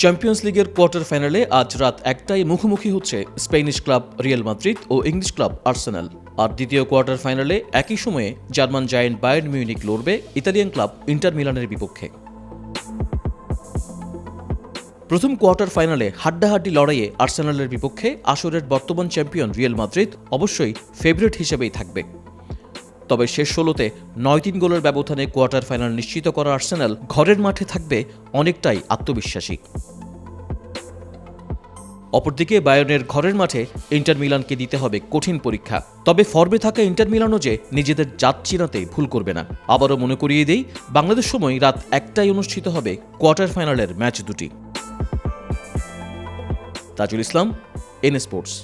Champions লিগের quarter ফাইনালে আজ রাত একটায় মুখোমুখি হচ্ছে স্পেনিশ ক্লাব রিয়াল মাদ্রিদ ও ইংলিশ ক্লাব আর্সেনাল আর দ্বিতীয় কোয়ার্টার ফাইনালে একই সময়ে জার্মান জায়েন্ট বায়ার্ন মিউনিক লড়বে ইতালিয়ান ক্লাব ইন্টার মিলানের বিপক্ষে। প্রথম কোয়ার্টার ফাইনালে হাড্ডাহাড্ডি লড়াইয়ে আর্সেনালের বিপক্ষে আসরের বর্তমান চ্যাম্পিয়ন রিয়াল মাদ্রিদ অবশ্যই ফেভারিট হিসেবেই থাকবে। তবে শেষ ষোলোতে নয় তিন গোলের ব্যবধানে কোয়ার্টার ফাইনাল নিশ্চিত করা আর্সেনাল ঘরের মাঠে থাকবে অনেকটাই আত্মবিশ্বাসী। অপরদিকে বায়নের ঘরের মাঠে ইন্টার মিলানকে দিতে হবে কঠিন পরীক্ষা। তবে ফর্মে থাকা ইন্টার মিলানও যে নিজেদের জাত চিনাতে ভুল করবে না। আবারও মনে করিয়ে দেই, বাংলাদেশ সময় রাত একটাই অনুষ্ঠিত হবে কোয়ার্টার ফাইনালের ম্যাচ দুটি। Tajul Islam, N sports.